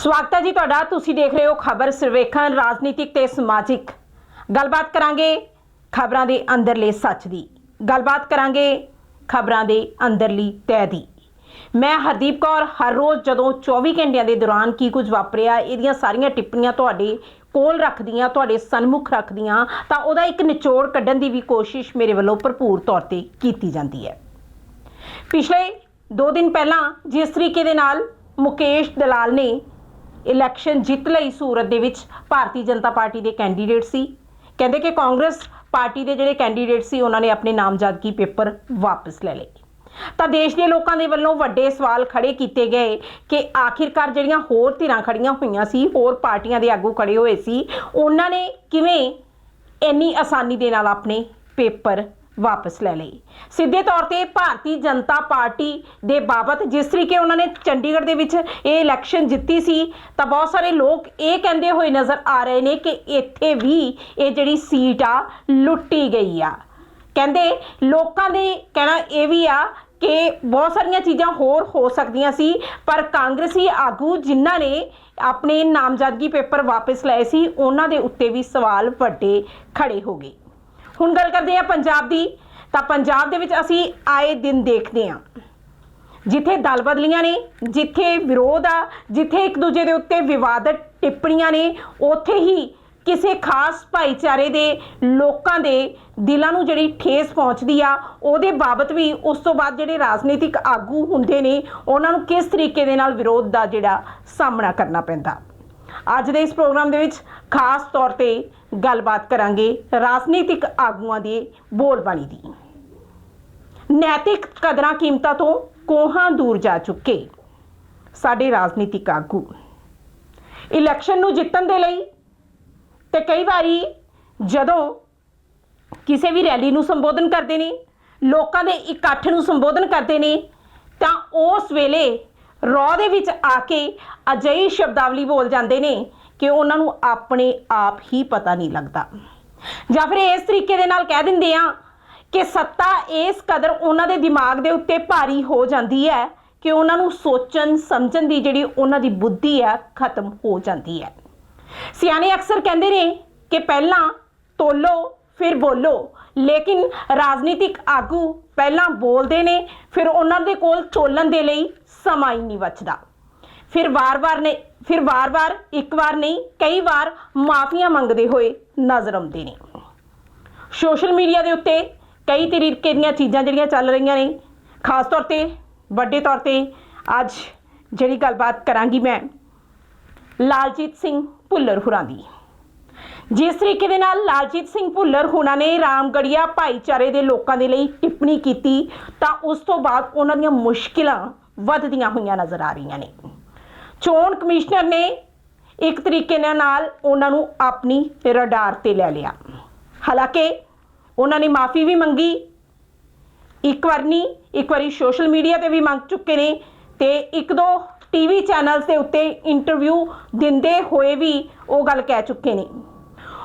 ਸਵਾਗਤ ਹੈ ਜੀ ਤੁਹਾਡਾ। ਤੁਸੀਂ ਦੇਖ ਰਹੇ ਹੋ ਖਬਰ ਸਰਵੇਖਣ ਰਾਜਨੀਤਿਕ ਤੇ ਸਮਾਜਿਕ। ਗੱਲਬਾਤ ਕਰਾਂਗੇ ਖਬਰਾਂ ਦੇ ਅੰਦਰਲੇ ਸੱਚ ਦੀ। ਗੱਲਬਾਤ ਕਰਾਂਗੇ ਖਬਰਾਂ ਦੇ ਅੰਦਰਲੀ ਤਹਿ ਦੀ। ਮੈਂ ਹਰਦੀਪ ਕੌਰ, ਹਰ ਰੋਜ਼ ਜਦੋਂ 24 ਘੰਟਿਆਂ ਦੇ ਦੌਰਾਨ ਕੀ ਕੁਝ ਵਾਪਰਿਆ, ਇਹਦੀਆਂ ਸਾਰੀਆਂ ਟਿੱਪਣੀਆਂ ਤੁਹਾਡੇ ਕੋਲ ਰੱਖਦੀਆਂ, ਤੁਹਾਡੇ ਸਨਮੁਖ ਰੱਖਦੀਆਂ, ਤਾਂ ਉਹਦਾ ਇੱਕ ਨਿਚੋੜ ਕੱਢਣ ਦੀ ਵੀ ਕੋਸ਼ਿਸ਼ ਮੇਰੇ ਵੱਲੋਂ ਭਰਪੂਰ ਤੌਰ ਤੇ ਕੀਤੀ ਜਾਂਦੀ ਹੈ। ਪਿਛਲੇ 2 ਦਿਨ ਪਹਿਲਾਂ ਜਿਸ ਤਰੀਕੇ ਦੇ ਨਾਲ ਮੁਕੇਸ਼ ਦਲਾਲ ਨੇ ਇਲੈਕਸ਼ਨ ਜਿੱਤ ਲਈ ਸੂਰਤ ਦੇ ਵਿੱਚ ਭਾਰਤੀ ਜਨਤਾ ਪਾਰਟੀ ਦੇ ਕੈਂਡੀਡੇਟ ਸੀ। ਕਹਿੰਦੇ ਕਿ ਕਾਂਗਰਸ ਪਾਰਟੀ ਦੇ ਜਿਹੜੇ ਕੈਂਡੀਡੇਟ ਸੀ, ਉਹਨਾਂ ਨੇ ਆਪਣੇ ਨਾਮਜ਼ਦਗੀ ਪੇਪਰ ਵਾਪਸ ਲੈ ਲਏ। ਤਾਂ ਦੇਸ਼ ਦੇ ਲੋਕਾਂ ਦੇ ਵੱਲੋਂ ਵੱਡੇ ਸਵਾਲ ਖੜੇ ਕੀਤੇ ਗਏ ਕਿ ਆਖਿਰਕਾਰ ਜਿਹੜੀਆਂ ਹੋਰ ਧਿਰਾਂ ਖੜੀਆਂ ਹੋਈਆਂ ਸੀ, ਹੋਰ ਪਾਰਟੀਆਂ ਦੇ ਆਗੂ ਖੜੇ ਹੋਏ ਸੀ, ਉਹਨਾਂ ਨੇ ਕਿਵੇਂ ਇੰਨੀ ਆਸਾਨੀ ਦੇ ਨਾਲ ਆਪਣੇ ਪੇਪਰ ਵਾਪਸ ਲੈ ਲਈ। ਸਿੱਧੇ ਤੌਰ ਤੇ ਭਾਰਤੀ ਜਨਤਾ ਪਾਰਟੀ ਦੇ ਬਾਬਤ ਜਿਸ ਤਰੀਕੇ ਉਹਨਾਂ ਨੇ ਚੰਡੀਗੜ੍ਹ ਦੇ ਵਿੱਚ ਇਹ ਇਲੈਕਸ਼ਨ ਜਿੱਤੀ ਸੀ, ਤਾਂ ਬਹੁਤ ਸਾਰੇ ਲੋਕ ਇਹ ਕਹਿੰਦੇ ਹੋਏ ਨਜ਼ਰ ਆ ਰਹੇ ਨੇ ਕਿ ਇੱਥੇ ਵੀ ਇਹ ਜਿਹੜੀ ਸੀਟ ਆ, ਲੁੱਟੀ ਗਈ ਆ। ਕਹਿੰਦੇ ਲੋਕਾਂ ਦੇ ਕਹਿਣਾ ਇਹ ਵੀ ਆ ਕਿ ਬਹੁਤ ਸਾਰੀਆਂ ਚੀਜ਼ਾਂ ਹੋਰ ਹੋ ਸਕਦੀਆਂ ਸੀ, ਪਰ ਕਾਂਗਰਸੀ ਆਗੂ ਜਿਨ੍ਹਾਂ ਨੇ ਆਪਣੇ ਨਾਮਜ਼ਦਗੀ ਪੇਪਰ ਵਾਪਸ ਲਏ ਸੀ, ਉਹਨਾਂ ਦੇ ਉੱਤੇ ਵੀ ਸਵਾਲ ਵੱਡੇ ਖੜੇ ਹੋ ਗਏ। ਹੁਣ ਗੱਲ ਕਰਦੇ ਆ ਪੰਜਾਬ ਦੀ। ਤਾਂ ਪੰਜਾਬ ਦੇ ਵਿੱਚ ਅਸੀਂ ਆਏ ਦਿਨ ਦੇਖਦੇ ਹਾਂ। ਜਿੱਥੇ ਦਲ ਬਦਲੀਆਂ ਨੇ, ਜਿੱਥੇ ਵਿਰੋਧ ਆ, ਜਿੱਥੇ ਇੱਕ ਦੂਜੇ ਦੇ ਉੱਤੇ ਵਿਵਾਦਤ ਟਿੱਪਣੀਆਂ ਨੇ, ਉੱਥੇ ਹੀ ਕਿਸੇ ਖਾਸ ਭਾਈਚਾਰੇ ਦੇ ਲੋਕਾਂ ਦੇ ਦਿਲਾਂ ਨੂੰ ਜਿਹੜੀ ਠੇਸ ਪਹੁੰਚਦੀ ਆ, ਉਹਦੇ ਬਾਬਤ ਵੀ ਉਸ ਤੋਂ ਬਾਅਦ ਜਿਹੜੇ ਰਾਜਨੀਤਿਕ ਆਗੂ ਹੁੰਦੇ ਨੇ, ਉਹਨਾਂ ਨੂੰ ਕਿਸ ਤਰੀਕੇ ਦੇ ਨਾਲ ਵਿਰੋਧ ਦਾ ਜਿਹੜਾ ਸਾਹਮਣਾ ਕਰਨਾ ਪੈਂਦਾ। ਅੱਜ ਦੇ ਇਸ ਪ੍ਰੋਗਰਾਮ ਦੇ ਵਿੱਚ ਖਾਸ ਤੌਰ ਤੇ ਗੱਲਬਾਤ ਕਰਾਂਗੇ ਰਾਜਨੀਤਿਕ ਆਗੂਆਂ ਦੀ ਬੋਲਬਾਣੀ ਦੀ। ਨੈਤਿਕ ਕਦਰਾਂ ਕੀਮਤਾਂ ਤੋਂ ਕੋਹਾਂ ਦੂਰ ਜਾ ਚੁੱਕੇ ਸਾਡੇ ਰਾਜਨੀਤਿਕ ਆਗੂ। ਇਲੈਕਸ਼ਨ ਨੂੰ ਜਿੱਤਣ ਦੇ ਲਈ ਤੇ ਕਈ ਵਾਰੀ ਜਦੋਂ ਕਿਸੇ ਵੀ ਰੈਲੀ ਨੂੰ ਸੰਬੋਧਨ ਕਰਦੇ ਨੇ, ਲੋਕਾਂ ਦੇ ਇਕੱਠ ਨੂੰ ਸੰਬੋਧਨ ਕਰਦੇ ਨੇ, ਤਾਂ ਉਸ ਵੇਲੇ ਰੌ ਦੇ ਵਿੱਚ ਆ ਕੇ ਅਜਿਹੀ ਸ਼ਬਦਾਵਲੀ ਬੋਲ ਜਾਂਦੇ ਨੇ ਕਿ ਉਹਨਾਂ ਨੂੰ ਆਪਣੇ ਆਪ ਹੀ ਪਤਾ ਨਹੀਂ ਲੱਗਦਾ। ਜਾਂ ਫਿਰ ਇਸ ਤਰੀਕੇ ਦੇ ਨਾਲ ਕਹਿ ਦਿੰਦੇ ਆ ਕਿ ਸੱਤਾ ਇਸ ਕਦਰ ਉਹਨਾਂ ਦੇ ਦਿਮਾਗ ਦੇ ਉੱਤੇ ਭਾਰੀ ਹੋ ਜਾਂਦੀ ਹੈ ਕਿ ਉਹਨਾਂ ਨੂੰ ਸੋਚਣ, ਸਮਝਣ ਦੀ ਜਿਹੜੀ ਉਹਨਾਂ ਦੀ ਬੁੱਧੀ ਹੈ, ਖਤਮ ਹੋ ਜਾਂਦੀ ਹੈ। ਸਿਆਣੇ ਅਕਸਰ ਕਹਿੰਦੇ ਨੇ ਕਿ ਪਹਿਲਾਂ ਤੋਲੋ, ਫਿਰ ਬੋਲੋ। ਲੇਕਿਨ ਰਾਜਨੀਤਿਕ ਆਗੂ ਪਹਿਲਾਂ ਬੋਲਦੇ ਨੇ, ਫਿਰ ਉਹਨਾਂ ਦੇ ਕੋਲ ਤੋਲਣ ਦੇ ਲਈ ਸਮਾਂ ਹੀ ਨਹੀਂ ਬਚਦਾ। ਫਿਰ ਵਾਰ-ਵਾਰ ਨੇ ਫਿਰ ਵਾਰ-ਵਾਰ, ਇੱਕ ਵਾਰ ਨਹੀਂ, ਕਈ ਵਾਰ ਮਾਫੀਆਂ ਮੰਗਦੇ ਹੋਏ ਨਜ਼ਰ ਆਉਂਦੇ ਨੇ। ਸੋਸ਼ਲ ਮੀਡੀਆ ਦੇ ਉੱਤੇ ਕਈ ਤਰੀਕੇ ਦੀਆਂ ਚੀਜ਼ਾਂ ਜਿਹੜੀਆਂ ਚੱਲ ਰਹੀਆਂ ਨੇ। ਖਾਸ ਤੌਰ ਤੇ, ਵੱਡੇ ਤੌਰ ਤੇ ਅੱਜ ਜਿਹੜੀ ਗੱਲਬਾਤ ਕਰਾਂਗੀ ਮੈਂ, ਲਾਲਜੀਤ ਸਿੰਘ ਭੁੱਲਰ ਹੁਰਾਂ ਦੀ। ਜਿਸ ਤਰੀਕੇ ਦੇ ਨਾਲ ਲਾਲਜੀਤ ਸਿੰਘ ਭੁੱਲਰ ਹੁਣਾਂ ਨੇ ਰਾਮਗੜੀਆ ਭਾਈਚਾਰੇ ਦੇ ਲੋਕਾਂ ਦੇ ਲਈ ਟਿੱਪਣੀ ਕੀਤੀ, ਤਾਂ ਉਸ ਤੋਂ ਬਾਅਦ ਉਹਨਾਂ ਦੀਆਂ ਮੁਸ਼ਕਿਲਾਂ ਵੱਧਦੀਆਂ ਹੋਈਆਂ ਨਜ਼ਰ ਆ ਰਹੀਆਂ ਨੇ। ਚੋਣ ਕਮਿਸ਼ਨਰ ਨੇ ਇੱਕ ਤਰੀਕੇ ਨਾਲ ਉਹਨਾਂ ਨੂੰ ਆਪਣੀ ਰਡਾਰ ਤੇ ਲੈ ਲਿਆ। ਹਾਲਾਂਕਿ ਉਹਨਾਂ ਨੇ ਮਾਫੀ ਵੀ ਮੰਗੀ। ਇੱਕ ਵਾਰ ਨਹੀਂ, ਇੱਕ ਵਾਰੀ ਸੋਸ਼ਲ ਮੀਡੀਆ ਤੇ ਵੀ ਮੰਗ ਚੁੱਕੇ ਨੇ ਤੇ ਇੱਕ ਦੋ ਟੀਵੀ ਚੈਨਲਸ ਦੇ ਉੱਤੇ ਇੰਟਰਵਿਊ ਦਿੰਦੇ ਹੋਏ ਵੀ ਉਹ ਗੱਲ ਕਹਿ ਚੁੱਕੇ ਨੇ।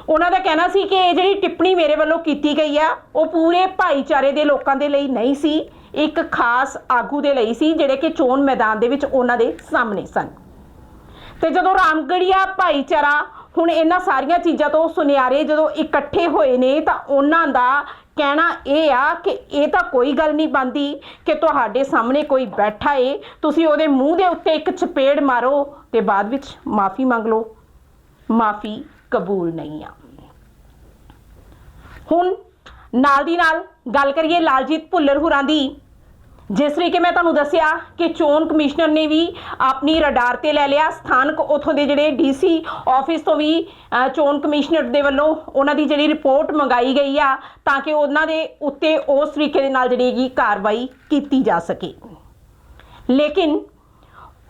ਉਹਨਾਂ ਦਾ ਕਹਿਣਾ ਸੀ ਕਿ ਇਹ ਜਿਹੜੀ ਟਿੱਪਣੀ ਮੇਰੇ ਵੱਲੋਂ ਕੀਤੀ ਗਈ ਆ, ਉਹ ਪੂਰੇ ਭਾਈਚਾਰੇ ਦੇ ਲੋਕਾਂ ਦੇ ਲਈ ਨਹੀਂ ਸੀ, ਇੱਕ ਖਾਸ ਆਗੂ ਦੇ ਲਈ ਸੀ, ਜਿਹੜੇ ਕਿ ਚੋਣ ਮੈਦਾਨ ਦੇ ਵਿੱਚ ਉਹਨਾਂ ਦੇ ਸਾਹਮਣੇ ਸਨ। ਤੇ ਜਦੋਂ ਰਾਮਗੜੀਆ ਭਾਈਚਾਰਾ ਹੁਣ ਇਹਨਾਂ ਸਾਰੀਆਂ ਚੀਜ਼ਾਂ ਤੋਂ ਸੁਨਿਆਰੇ ਜਦੋਂ ਇਕੱਠੇ ਹੋਏ ਨੇ, ਤਾਂ ਉਹਨਾਂ ਦਾ ਕਹਿਣਾ ਇਹ ਆ ਕਿ ਇਹ ਤਾਂ ਕੋਈ ਗੱਲ ਨਹੀਂ ਬੰਦੀ ਕਿ ਤੁਹਾਡੇ ਸਾਹਮਣੇ ਕੋਈ ਬੈਠਾ ਏ, ਤੁਸੀਂ ਉਹਦੇ ਮੂੰਹ ਦੇ ਉੱਤੇ ਇੱਕ ਚਪੇੜ ਮਾਰੋ ਤੇ ਬਾਅਦ ਵਿੱਚ ਮਾਫੀ ਮੰਗ ਲਓ। ਮਾਫੀ ਕਬੂਲ ਨਹੀਂ ਆ। ਹੁਣ ਨਾਲ ਦੀ ਨਾਲ ਗੱਲ ਕਰੀਏ ਲਾਲਜੀਤ ਭੁੱਲਰ ਹੁਰਾਂ ਦੀ, ਜਿਸ ਤਰੀਕੇ ਮੈਂ ਤੁਹਾਨੂੰ ਦੱਸਿਆ ਕਿ ਚੋਣ ਕਮਿਸ਼ਨਰ ਨੇ ਵੀ ਆਪਣੀ ਰਡਾਰ ਤੇ ਲੈ ਲਿਆ। ਸਥਾਨਕ ਉਥੋਂ ਦੇ ਜਿਹੜੇ ਡੀਸੀ ਆਫਿਸ ਤੋਂ ਵੀ ਚੋਣ ਕਮਿਸ਼ਨਰ ਦੇ ਵੱਲੋਂ ਉਹਨਾਂ ਦੀ ਜਿਹੜੀ ਰਿਪੋਰਟ ਮੰਗਾਈ ਗਈ ਆ ਤਾਂ ਕਿ ਉਹਨਾਂ ਦੇ ਉੱਤੇ ਉਸ ਤਰੀਕੇ ਦੇ ਨਾਲ ਜਿਹੜੀ ਹੈਗੀ ਕਾਰਵਾਈ ਕੀਤੀ ਜਾ ਸਕੇ। ਲੇਕਿਨ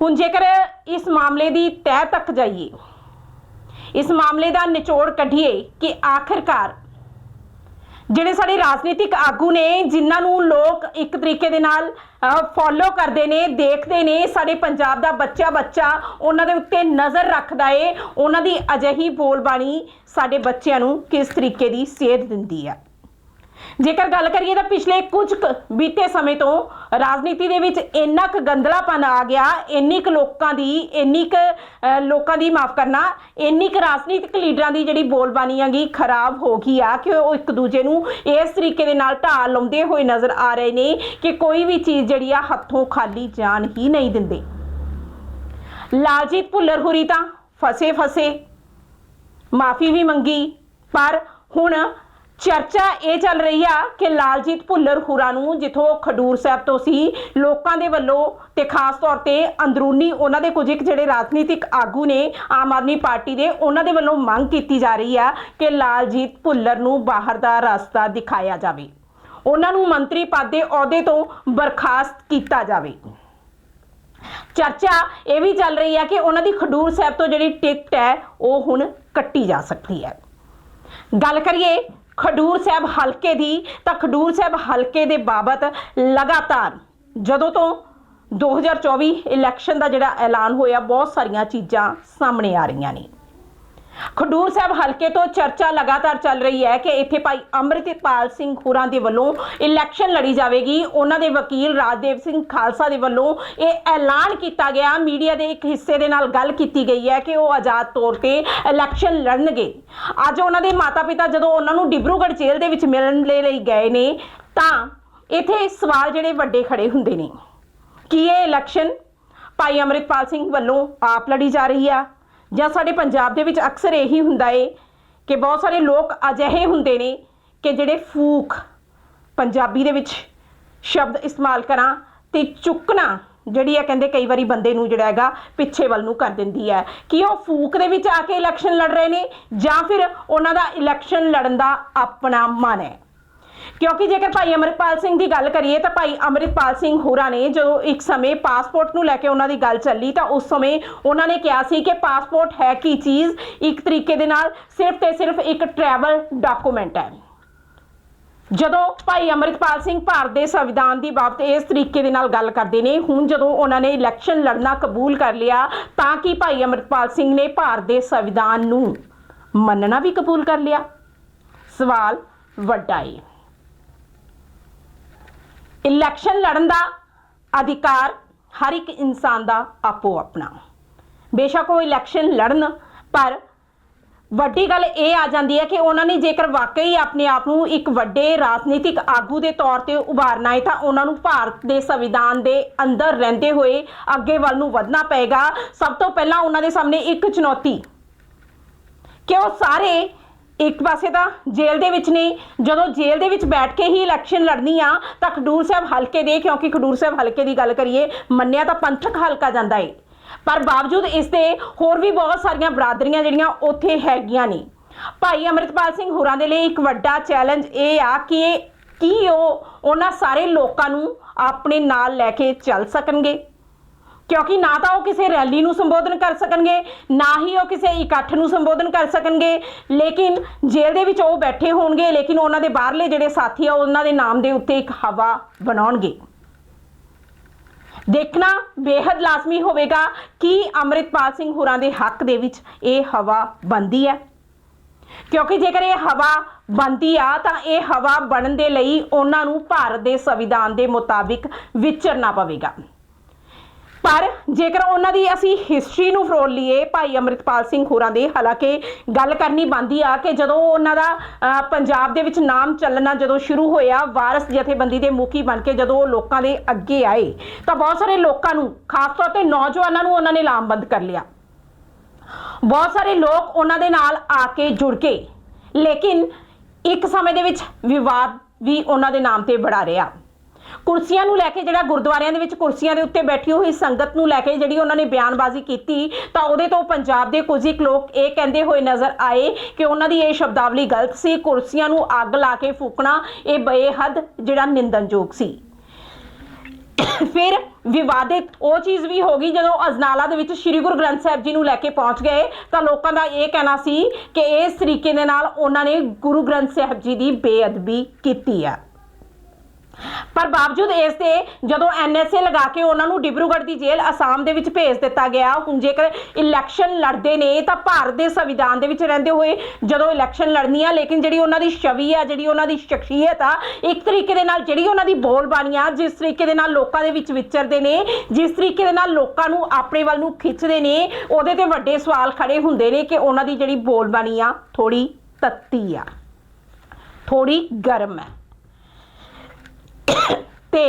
ਹੁਣ ਜੇਕਰ ਇਸ ਮਾਮਲੇ ਦੀ ਤਹਿ ਤੱਕ ਜਾਈਏ ਇਸ ਮਾਮਲੇ ਦਾ ਨਿਚੋੜ ਕੱਢੀਏ ਕਿ ਆਖਰਕਾਰ ਜਿਹੜੇ ਸਾਡੇ ਰਾਜਨੀਤਿਕ ਆਗੂ ਨੇ, ਜਿਨ੍ਹਾਂ ਨੂੰ ਲੋਕ ਇੱਕ ਤਰੀਕੇ ਦੇ ਨਾਲ ਫੋਲੋ ਕਰਦੇ ਨੇ, ਦੇਖਦੇ ਨੇ, ਸਾਡੇ ਪੰਜਾਬ ਦਾ ਬੱਚਾ ਬੱਚਾ, ਉਹਨਾਂ ਦੇ ਉੱਤੇ ਨਜ਼ਰ ਰੱਖਦਾ ਏ, ਉਹਨਾਂ ਦੀ ਅਜਿਹੀ ਬੋਲਬਾਣੀ ਸਾਡੇ ਬੱਚਿਆਂ ਨੂੰ ਕਿਸ ਤਰੀਕੇ ਦੀ ਸੇਧ ਦਿੰਦੀ ਆ। ਜੇਕਰ ਗੱਲ ਕਰੀਏ ਤਾਂ ਪਿਛਲੇ ਕੁਝ ਬੀਤੇ ਸਮੇਂ ਤੋਂ ਰਾਜਨੀਤੀ ਦੇ ਵਿੱਚ ਇੰਨਾ ਕੁ ਗੰਦਲਾਪਨ ਆ ਗਿਆ, ਇੰਨੀ ਕੁ ਲੋਕਾਂ ਦੀ, ਇੰਨੀ ਕੁ ਲੋਕਾਂ ਦੀ ਮਾਫ ਕਰਨਾ, ਇੰਨੀ ਕੁ ਰਾਜਨੀਤਿਕ ਲੀਡਰਾਂ ਦੀ ਜਿਹੜੀ ਬੋਲਬਾਣੀ ਹੈਗੀ ਖਰਾਬ ਹੋ ਗਈ ਆ ਕਿ ਉਹ ਇੱਕ ਦੂਜੇ ਨੂੰ ਇਸ ਤਰੀਕੇ ਦੇ ਨਾਲ ਢਾਲ ਲਾਉਂਦੇ ਹੋਏ ਨਜ਼ਰ ਆ ਰਹੇ ਨੇ ਕਿ ਕੋਈ ਵੀ ਚੀਜ਼ ਜਿਹੜੀ ਆ ਹੱਥੋਂ ਖਾਲੀ ਜਾਣ ਹੀ ਨਹੀਂ ਦਿੰਦੇ। ਲਾਲਜੀਤ ਭੁੱਲਰ ਹੁਰੀ ਤਾਂ ਫਸੇ ਫਸੇ ਮਾਫੀ ਵੀ ਮੰਗੀ, ਪਰ ਹੁਣ ਚਰਚਾ ਇਹ ਚੱਲ ਰਹੀ ਆ ਕਿ ਲਾਲਜੀਤ ਭੁੱਲਰ ਹੁਰਾ ਨੂੰ, ਜਿੱਥੋਂ ਖਡੂਰ ਸਾਹਿਬ ਤੋਂ ਸੀ, ਲੋਕਾਂ ਦੇ ਵੱਲੋਂ ਤੇ ਖਾਸ ਤੌਰ ਤੇ ਅੰਦਰੂਨੀ ਉਹਨਾਂ ਦੇ ਕੁਝ ਇੱਕ ਜਿਹੜੇ ਰਾਜਨੀਤਿਕ ਆਗੂ ਨੇ, ਆਮ ਆਦਮੀ ਪਾਰਟੀ ਦੇ, ਉਹਨਾਂ ਦੇ ਵੱਲੋਂ ਮੰਗ ਕੀਤੀ ਜਾ ਰਹੀ ਆ ਕਿ ਲਾਲਜੀਤ ਭੁੱਲਰ ਨੂੰ ਬਾਹਰ ਦਾ ਰਸਤਾ ਦਿਖਾਇਆ ਜਾਵੇ। ਉਹਨਾਂ ਨੂੰ ਮੰਤਰੀ ਪਦ ਦੇ ਅਹੁਦੇ ਤੋਂ ਬਰਖਾਸਤ ਕੀਤਾ ਜਾਵੇ। ਚਰਚਾ ਇਹ ਵੀ ਚੱਲ ਰਹੀ ਹੈ ਕਿ ਉਹਨਾਂ ਦੀ ਖਡੂਰ ਸਾਹਿਬ ਤੋਂ ਜਿਹੜੀ ਟਿਕਟ ਹੈ, ਉਹ ਹੁਣ ਕੱਟੀ ਜਾ ਸਕਦੀ ਹੈ। ਗੱਲ ਕਰੀਏ ਖਡੂਰ ਸਾਹਿਬ ਹਲਕੇ ਦੀ, ਤਾਂ ਖਡੂਰ ਸਾਹਿਬ ਹਲਕੇ ਦੇ ਬਾਬਤ ਲਗਾਤਾਰ ਜਦੋਂ ਤੋਂ 2024 ਇਲੈਕਸ਼ਨ ਦਾ ਜਿਹੜਾ ਐਲਾਨ ਹੋਇਆ, ਬਹੁਤ ਸਾਰੀਆਂ ਚੀਜ਼ਾਂ ਸਾਹਮਣੇ ਆ ਰਹੀਆਂ ਨੇ। ਖਡੂਰ ਸਾਹਿਬ, ਹਲਕੇ ਤੋਂ ਚਰਚਾ ਲਗਾਤਾਰ ਚੱਲ ਰਹੀ ਹੈ ਕਿ ਇੱਥੇ ਭਾਈ ਅੰਮ੍ਰਿਤਪਾਲ ਸਿੰਘ ਖੁਰਾਂ ਦੇ ਵੱਲੋਂ ਇਲੈਕਸ਼ਨ ਲੜੀ ਜਾਵੇਗੀ। ਉਹਨਾਂ ਦੇ ਵਕੀਲ ਰਾਜਦੇਵ ਸਿੰਘ ਖਾਲਸਾ ਦੇ ਵੱਲੋਂ ਇਹ ਐਲਾਨ ਕੀਤਾ ਗਿਆ। ਮੀਡੀਆ ਦੇ ਇੱਕ ਹਿੱਸੇ ਦੇ ਨਾਲ ਗੱਲ ਕੀਤੀ ਗਈ ਹੈ ਕਿ ਉਹ ਆਜ਼ਾਦ ਤੌਰ ਤੇ ਇਲੈਕਸ਼ਨ ਲੜਨਗੇ। ਅੱਜ ਉਹਨਾਂ ਦੇ ਮਾਤਾ-ਪਿਤਾ ਜਦੋਂ ਉਹਨਾਂ ਨੂੰ ਡਿਬਰੂਗੜ੍ਹ ਜੇਲ੍ਹ ਦੇ ਵਿੱਚ ਮਿਲਣ ਦੇ ਲਈ ਗਏ ਨੇ, ਤਾਂ ਇੱਥੇ ਸਵਾਲ ਜਿਹੜੇ ਵੱਡੇ ਖੜੇ ਹੁੰਦੇ ਨੇ। ਕੀ ਇਹ ਇਲੈਕਸ਼ਨ ਭਾਈ ਅੰਮ੍ਰਿਤਪਾਲ ਸਿੰਘ ਵੱਲੋਂ ਆਪ ਲੜੀ ਜਾ ਰਹੀ ਆ? ਜਾਂ ਸਾਡੇ ਪੰਜਾਬ ਦੇ ਵਿੱਚ ਅਕਸਰ ਇਹੀ ਹੁੰਦਾ ਏ ਕਿ ਬਹੁਤ ਸਾਰੇ ਲੋਕ ਅਜਿਹੇ ਹੁੰਦੇ ਨੇ ਕਿ ਜਿਹੜੇ ਫੂਕ ਪੰਜਾਬੀ ਦੇ ਵਿੱਚ ਸ਼ਬਦ ਇਸਤੇਮਾਲ ਕਰਾਂ ਤੇ ਚੁੱਕਣਾ ਜਿਹੜੀ ਆ ਕਹਿੰਦੇ ਕਈ ਵਾਰੀ ਬੰਦੇ ਨੂੰ ਜਿਹੜਾ ਹੈਗਾ ਪਿੱਛੇ ਵੱਲ ਨੂੰ ਕਰ ਦਿੰਦੀ ਹੈ। ਕਿ ਉਹ ਫੂਕ ਦੇ ਵਿੱਚ ਆ ਕੇ ਇਲੈਕਸ਼ਨ ਲੜ ਰਹੇ ਨੇ ਜਾਂ ਫਿਰ ਉਹਨਾਂ ਦਾ ਇਲੈਕਸ਼ਨ ਲੜਨ ਦਾ ਆਪਣਾ ਮਨ ਹੈ? ਕਿਉਂਕਿ ਜੇਕਰ ਭਾਈ ਅਮਰਿਤਪਾਲ ਸਿੰਘ ਦੀ ਗੱਲ ਕਰੀਏ ਤਾਂ ਭਾਈ ਅਮਰਿਤਪਾਲ ਸਿੰਘ ਹੋਰਾਂ ਨੇ ਜਦੋਂ ਇੱਕ ਸਮੇਂ ਪਾਸਪੋਰਟ ਨੂੰ ਲੈ ਕੇ ਉਹਨਾਂ ਦੀ ਗੱਲ ਚੱਲੀ ਤਾਂ ਉਸ ਸਮੇਂ ਉਹਨਾਂ ਨੇ ਕਿਹਾ ਸੀ ਕਿ ਪਾਸਪੋਰਟ ਹੈ ਕੀ ਚੀਜ਼? ਇੱਕ ਤਰੀਕੇ ਦੇ ਨਾਲ ਸਿਰਫ ਤੇ ਸਿਰਫ ਇੱਕ ਟਰੈਵਲ ਡਾਕੂਮੈਂਟ ਹੈ। ਜਦੋਂ ਭਾਈ ਅਮਰਿਤਪਾਲ ਸਿੰਘ ਭਾਰਤ ਦੇ ਸੰਵਿਧਾਨ ਦੀ ਬਾਬਤ ਇਸ ਤਰੀਕੇ ਦੇ ਨਾਲ ਗੱਲ ਕਰਦੇ ਨੇ, ਹੁਣ ਜਦੋਂ ਉਹਨਾਂ ਨੇ ਇਲੈਕਸ਼ਨ ਲੜਨਾ ਕਬੂਲ ਕਰ ਲਿਆ, ਤਾਂ ਕਿ ਭਾਈ ਅਮਰਿਤਪਾਲ ਸਿੰਘ ਨੇ ਭਾਰਤ ਦੇ ਸੰਵਿਧਾਨ ਨੂੰ ਮੰਨਣਾ ਵੀ ਕਬੂਲ ਕਰ ਲਿਆ? ਸਵਾਲ ਵੱਡਾ ਹੈ ਇਲੈਕਸ਼ਨ ਲੜਨ ਦਾ ਅਧਿਕਾਰ ਹਰ ਇੱਕ ਇਨਸਾਨ ਦਾ ਆਪੋ ਆਪਣਾ। ਬੇਸ਼ੱਕ ਉਹ ਇਲੈਕਸ਼ਨ ਲੜਨ, ਪਰ ਵੱਡੀ ਗੱਲ ਇਹ ਆ ਜਾਂਦੀ ਹੈ ਕਿ ਉਹਨਾਂ ਨੇ ਜੇਕਰ ਵਾਕਈ ਆਪਣੇ ਆਪ ਨੂੰ ਇੱਕ ਵੱਡੇ ਰਾਜਨੀਤਿਕ ਆਗੂ ਦੇ ਤੌਰ ਤੇ ਉਭਾਰਨਾ ਹੈ, ਤਾਂ ਉਹਨਾਂ ਨੂੰ ਭਾਰਤ ਦੇ ਸੰਵਿਧਾਨ ਦੇ ਅੰਦਰ ਰਹਿੰਦੇ ਹੋਏ ਅੱਗੇ ਵੱਲ ਨੂੰ ਵਧਣਾ ਪਏਗਾ। ਸਭ ਤੋਂ ਪਹਿਲਾਂ ਉਹਨਾਂ ਦੇ ਸਾਹਮਣੇ ਇੱਕ ਚੁਣੌਤੀ। ਕਿ ਉਹ ਸਾਰੇ ਇੱਕ ਪਾਸੇ ਤਾਂ ਜੇਲ੍ਹ ਦੇ ਵਿੱਚ ਨੇ। ਜਦੋਂ ਜੇਲ੍ਹ ਦੇ ਵਿੱਚ ਬੈਠ ਕੇ ਹੀ ਇਲੈਕਸ਼ਨ ਲੜਨੀ ਆ, ਤਾਂ ਖਡੂਰ ਸਾਹਿਬ ਹਲਕੇ ਦੇ, ਕਿਉਂਕਿ ਖਡੂਰ ਸਾਹਿਬ ਹਲਕੇ ਦੀ ਗੱਲ ਕਰੀਏ, ਮੰਨਿਆ ਤਾਂ ਪੰਥਕ ਹਲਕਾ ਜਾਂਦਾ ਏ। ਪਰ ਬਾਵਜੂਦ ਇਸ ਦੇ ਹੋਰ ਵੀ ਬਹੁਤ ਸਾਰੀਆਂ ਬਰਾਦਰੀਆਂ ਜਿਹੜੀਆਂ ਉੱਥੇ ਹੈਗੀਆਂ ਨੇ। ਭਾਈ ਅਮਰਿਤਪਾਲ ਸਿੰਘ ਹੋਰਾਂ ਦੇ ਲਈ ਇੱਕ ਵੱਡਾ ਚੈਲੰਜ ਇਹ ਆ ਕਿ ਕੀ ਉਹ ਉਹਨਾਂ ਸਾਰੇ ਲੋਕਾਂ ਨੂੰ ਆਪਣੇ ਨਾਲ ਲੈ ਕੇ ਚੱਲ ਸਕਣਗੇ। ਕਿਉਂਕਿ ਨਾ ਤਾਂ ਉਹ ਕਿਸੇ ਰੈਲੀ ਨੂੰ ਸੰਬੋਧਨ ਕਰ ਸਕਣਗੇ, ਨਾ ਹੀ ਉਹ ਕਿਸੇ ਇਕੱਠ ਨੂੰ ਸੰਬੋਧਨ ਕਰ ਸਕਣਗੇ। ਲੇਕਿਨ ਜੇਲ੍ਹ ਦੇ ਵਿੱਚ ਉਹ ਬੈਠੇ ਹੋਣਗੇ, ਲੇਕਿਨ ਉਹਨਾਂ ਦੇ ਬਾਹਰਲੇ ਜਿਹੜੇ ਸਾਥੀ ਆ, ਉਹਨਾਂ ਦੇ ਨਾਮ ਦੇ ਉੱਤੇ ਇੱਕ ਹਵਾ ਬਣਾਉਣਗੇ। ਦੇਖਣਾ ਬੇहद ਲਾਜ਼ਮੀ ਹੋਵੇਗਾ ਕਿ ਅੰਮ੍ਰਿਤਪਾਲ ਸਿੰਘ ਹੋਰਾਂ ਦੇ ਹੱਕ ਦੇ ਵਿੱਚ ਇਹ ਹਵਾ ਬੰਦੀ ਹੈ। ਕਿਉਂਕਿ ਜੇਕਰ ਇਹ ਹਵਾ ਬੰਦੀ ਆ, ਤਾਂ ਇਹ ਹਵਾ ਬਣਨ ਦੇ ਲਈ ਉਹਨਾਂ ਨੂੰ ਭਾਰਤ ਦੇ ਸੰਵਿਧਾਨ ਦੇ ਮੁਤਾਬਿਕ ਵਿਚਰਨਾ ਪਵੇਗਾ। ਪਰ ਜੇਕਰ ਉਹਨਾਂ ਦੀ ਅਸੀਂ ਹਿਸਟਰੀ ਨੂੰ ਫਰੋਲ ਲਈਏ ਭਾਈ ਅਮਰਿਤਪਾਲ ਸਿੰਘ ਹੋਰਾਂ ਦੇ ਹਾਲਾਂਕਿ ਗੱਲ ਕਰਨੀ ਬੰਦੀ ਆ ਕਿ ਜਦੋਂ ਉਹਨਾਂ ਦਾ ਅਹ, ਪੰਜਾਬ ਦੇ ਵਿੱਚ ਨਾਮ ਚੱਲਣਾ ਜਦੋਂ ਸ਼ੁਰੂ ਹੋਇਆ ਵਾਰਸ ਜਥੇਬੰਦੀ ਦੇ ਮੁਖੀ ਬਣ ਕੇ ਜਦੋਂ ਉਹ ਲੋਕਾਂ ਦੇ ਅੱਗੇ ਆਏ ਤਾਂ ਬਹੁਤ ਸਾਰੇ ਲੋਕਾਂ ਨੂੰ ਖਾਸ ਤੌਰ ਤੇ ਨੌਜਵਾਨਾਂ ਨੂੰ ਉਹਨਾਂ ਨੇ ਲਾਮਬੰਦ ਕਰ ਲਿਆ। ਬਹੁਤ ਸਾਰੇ ਲੋਕ ਉਹਨਾਂ ਦੇ ਨਾਲ ਆ ਕੇ ਜੁੜ ਕੇ ਲੇਕਿਨ ਇੱਕ ਸਮੇਂ ਦੇ ਵਿੱਚ ਵਿਵਾਦ ਵੀ ਉਹਨਾਂ ਦੇ ਨਾਮ ਤੇ ਬੜਾ ਰਿਹਾ। ਕੁਰਸੀਆਂ ਨੂੰ ਲੈ ਕੇ ਜਿਹੜਾ ਗੁਰਦੁਆਰਿਆਂ ਦੇ ਵਿੱਚ ਕੁਰਸੀਆਂ ਦੇ ਉੱਤੇ ਬੈਠੀ ਹੋਈ ਸੰਗਤ ਨੂੰ ਲੈ ਕੇ ਜਿਹੜੀ ਉਹਨਾਂ ਨੇ ਬਿਆਨਬਾਜ਼ੀ ਕੀਤੀ, ਤਾਂ ਉਹਦੇ ਤੋਂ ਪੰਜਾਬ ਦੇ ਕੁਝ ਇੱਕ ਲੋਕ ਇਹ ਕਹਿੰਦੇ ਹੋਏ ਨਜ਼ਰ ਆਏ ਕਿ ਉਹਨਾਂ ਦੀ ਇਹ ਸ਼ਬਦਾਵਲੀ ਗਲਤ ਸੀ। ਕੁਰਸੀਆਂ ਨੂੰ ਅੱਗ ਲਾ ਕੇ ਫੂਕਣਾ ਇਹ ਬੇਹੱਦ ਜਿਹੜਾ ਨਿੰਦਨਯੋਗ ਸੀ। ਫਿਰ ਵਿਵਾਦਿਤ ਉਹ ਚੀਜ਼ ਵੀ ਹੋ ਗਈ ਜਦੋਂ ਅਜਨਾਲਾ ਦੇ ਵਿੱਚ ਸ੍ਰੀ ਗੁਰੂ ਗ੍ਰੰਥ ਸਾਹਿਬ ਜੀ ਨੂੰ ਲੈ ਕੇ ਪਹੁੰਚ ਗਏ, ਤਾਂ ਲੋਕਾਂ ਦਾ ਇਹ ਕਹਿਣਾ ਸੀ ਕਿ ਇਸ ਤਰੀਕੇ ਦੇ ਨਾਲ ਉਹਨਾਂ ਨੇ ਗੁਰੂ ਗ੍ਰੰਥ ਸਾਹਿਬ ਜੀ ਦੀ ਬੇਅਦਬੀ ਕੀਤੀ ਆ। ਪਰ ਬਾਵਜੂਦ ਇਸ ਦੇ ਜਦੋਂ ਐਨਐਸਏ ਲਗਾ ਕੇ ਉਹਨਾਂ ਨੂੰ ਡਿਬਰੂਗੜ੍ਹ ਦੀ ਜੇਲ੍ਹ ਅਸਾਮ ਦੇ ਵਿੱਚ ਭੇਜ ਦਿੱਤਾ ਗਿਆ ਹੁਣ ਜੇਕਰ ਇਲੈਕਸ਼ਨ ਲੜਦੇ ਨੇ ਤਾਂ ਭਾਰਤ ਦੇ ਸੰਵਿਧਾਨ ਦੇ ਵਿੱਚ ਰਹਿੰਦੇ ਹੋਏ ਜਦੋਂ ਇਲੈਕਸ਼ਨ ਲੜਨੀ ਆ ਲੇਕਿਨ ਜਿਹੜੀ ਉਹਨਾਂ ਦੀ ਛਵੀ ਆ, ਜਿਹੜੀ ਉਹਨਾਂ ਦੀ ਸ਼ਖਸੀਅਤ ਆ, ਇੱਕ ਤਰੀਕੇ ਦੇ ਨਾਲ ਜਿਹੜੀ ਉਹਨਾਂ ਦੀ ਬੋਲਬਾਣੀ ਆ, ਜਿਸ ਤਰੀਕੇ ਦੇ ਨਾਲ ਲੋਕਾਂ ਦੇ ਵਿੱਚ ਵਿਚਰਦੇ ਨੇ, ਜਿਸ ਤਰੀਕੇ ਦੇ ਨਾਲ ਲੋਕਾਂ ਨੂੰ ਆਪਣੇ ਵੱਲ ਨੂੰ ਖਿੱਚਦੇ ਨੇ, ਉਹਦੇ ਤੇ ਵੱਡੇ ਸਵਾਲ ਖੜੇ ਹੁੰਦੇ ਨੇ ਕਿ ਉਹਨਾਂ ਦੀ ਜਿਹੜੀ ਬੋਲਬਾਣੀ ਆ ਥੋੜੀ ਤੱਤੀ ਆ ਥੋੜੀ ਗਰਮ ਹੈ ਤੇ